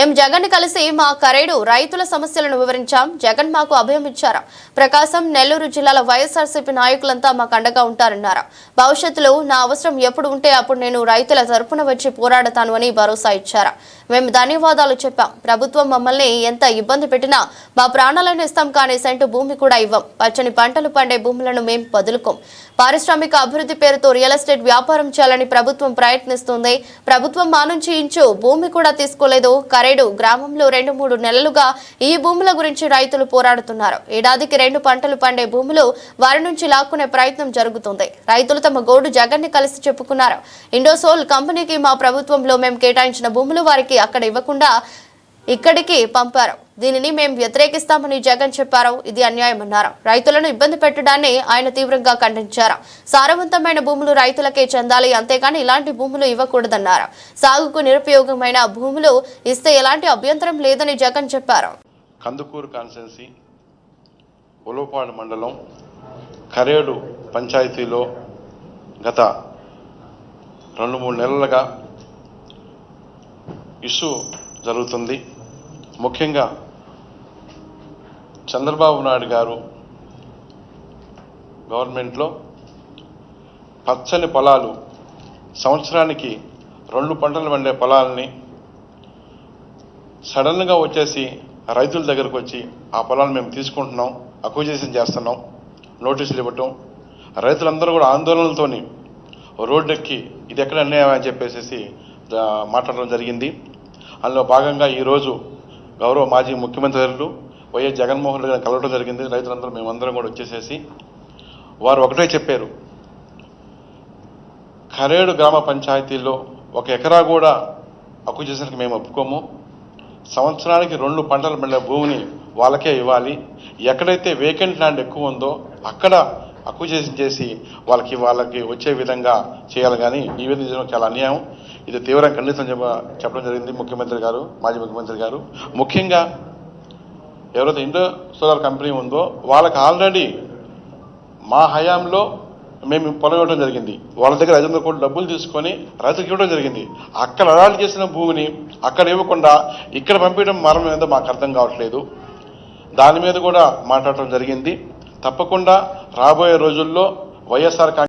మేము జగన్ కలిసి మా కరేడు రైతుల సమస్యలను వివరించాం. జగన్ మాకు అభయం ప్రకాశం నెల్లూరు జిల్లాల వైఎస్ఆర్సీపీ నాయకులంతా మాకు అండగా ఉంటారన్నారు. భవిష్యత్తులో నా అవసరం ఎప్పుడు ఉంటే అప్పుడు నేను రైతుల తరపున వచ్చి పోరాడతాను అని భరోసా ఇచ్చారు. మేము ధన్యవాదాలు చెప్పాం. ప్రభుత్వం మమ్మల్ని ఎంత ఇబ్బంది పెట్టినా మా ప్రాణాలను ఇస్తాం కానీ సెంటు భూమి కూడా ఇవ్వం. పచ్చని పంటలు పండే భూములను మేము వదులుకోం. పారిశ్రామిక అభివృద్ధి పేరుతో రియల్ ఎస్టేట్ వ్యాపారం చేయాలని ప్రభుత్వం ప్రయత్నిస్తుంది. ప్రభుత్వం మా నుంచి ఇంచు భూమి కూడా తీసుకోలేదు. కరేడు గ్రామంలో రెండు మూడు నెలలుగా ఈ భూముల గురించి రైతులు పోరాడుతున్నారు. ఏడాదికి రెండు పంటలు పండే భూములు వారి నుంచి లాక్కునే ప్రయత్నం జరుగుతుంది. రైతులు తమ గోడు జగన్ని కలిసి చెప్పుకున్నారు. ఇండోసోల్ కంపెనీకి మా ప్రభుత్వంలో మేము కేటాయించిన భూములు వారికి అక్కడ ఇవ్వకుండా ఇక్కడికి పంపారు. దీనిని మేము వ్యతిరేకిస్తామని జగన్ చెప్పారు. ఇది అన్యాయమన్నారు. రైతులను ఇబ్బంది పెట్టడాన్ని ఆయన తీవ్రంగా ఖండించారు. సారవంతమైన భూములు రైతులకే చెందాలి అంతేకాని ఇలాంటి భూములు ఇవ్వకూడదన్నారు. సాగుకు నిరుపయోగమైన భూములు ఇస్తే ఎలాంటి అభ్యంతరం లేదని జగన్ చెప్పారు. కందుకూరు కాన్స్టెన్సీ ఉలవపాడు మండలం కరేడు పంచాయతీలో గత రెండు మూడు నెలలుగా ఇష్యూ జరుగుతుంది. ముఖ్యంగా చంద్రబాబు నాయుడు గారు గవర్నమెంట్లో పచ్చని పొలాలు సంవత్సరానికి రెండు పంటలు పండే పొలాలని సడన్గా వచ్చేసి రైతుల దగ్గరకు వచ్చి ఆ పొలాలు మేము తీసుకుంటున్నాం అక్విజేషన్ చేస్తున్నాం నోటీసులు ఇవ్వటం రైతులందరూ కూడా ఆందోళనలతోని రోడ్డెక్కి ఇది ఎక్కడ అన్యాయం అని చెప్పేసి మాట్లాడడం జరిగింది. అందులో భాగంగా ఈరోజు గౌరవ మాజీ ముఖ్యమంత్రి వైఎస్ జగన్మోహన్ రెడ్డి గారిని కలవడం జరిగింది. రైతులందరూ మేమందరం కూడా వచ్చేసేసి వారు ఒకటే చెప్పారు. ఖరేడు గ్రామ పంచాయతీలో ఒక ఎకరా కూడా అక్విజిషన్కి మేము ఒప్పుకోము. సంవత్సరానికి రెండు పంటలు పండే భూమిని వాళ్ళకే ఇవ్వాలి. ఎక్కడైతే వేకెంట్ ల్యాండ్ ఎక్కువ ఉందో అక్కడ అక్విజేషన్ చేసి వాళ్ళకి వాళ్ళకి వచ్చే విధంగా చేయాలి కానీ ఈ విధంగా చేయడం చాలా అన్యాయం. ఇది తీవ్రంగా ఖండితం చెప్పడం జరిగింది ముఖ్యమంత్రి గారు మాజీ ముఖ్యమంత్రి గారు. ముఖ్యంగా ఎవరైతే ఇండో సోలార్ కంపెనీ ఉందో వాళ్ళకి ఆల్రెడీ మా హయాంలో మేము పొలం ఇవ్వడం జరిగింది. వాళ్ళ దగ్గర ఐదు వందల డబ్బులు తీసుకొని రైతులకు ఇవ్వడం జరిగింది. అక్కడ అలాంటి చేసిన భూమిని అక్కడ ఇవ్వకుండా ఇక్కడ పంపించడం మరణం ఏదో మాకు అర్థం కావట్లేదు. దాని మీద కూడా మాట్లాడటం జరిగింది. తప్పకుండా రాబోయే రోజుల్లో వైఎస్ఆర్ కాంగ్రెస్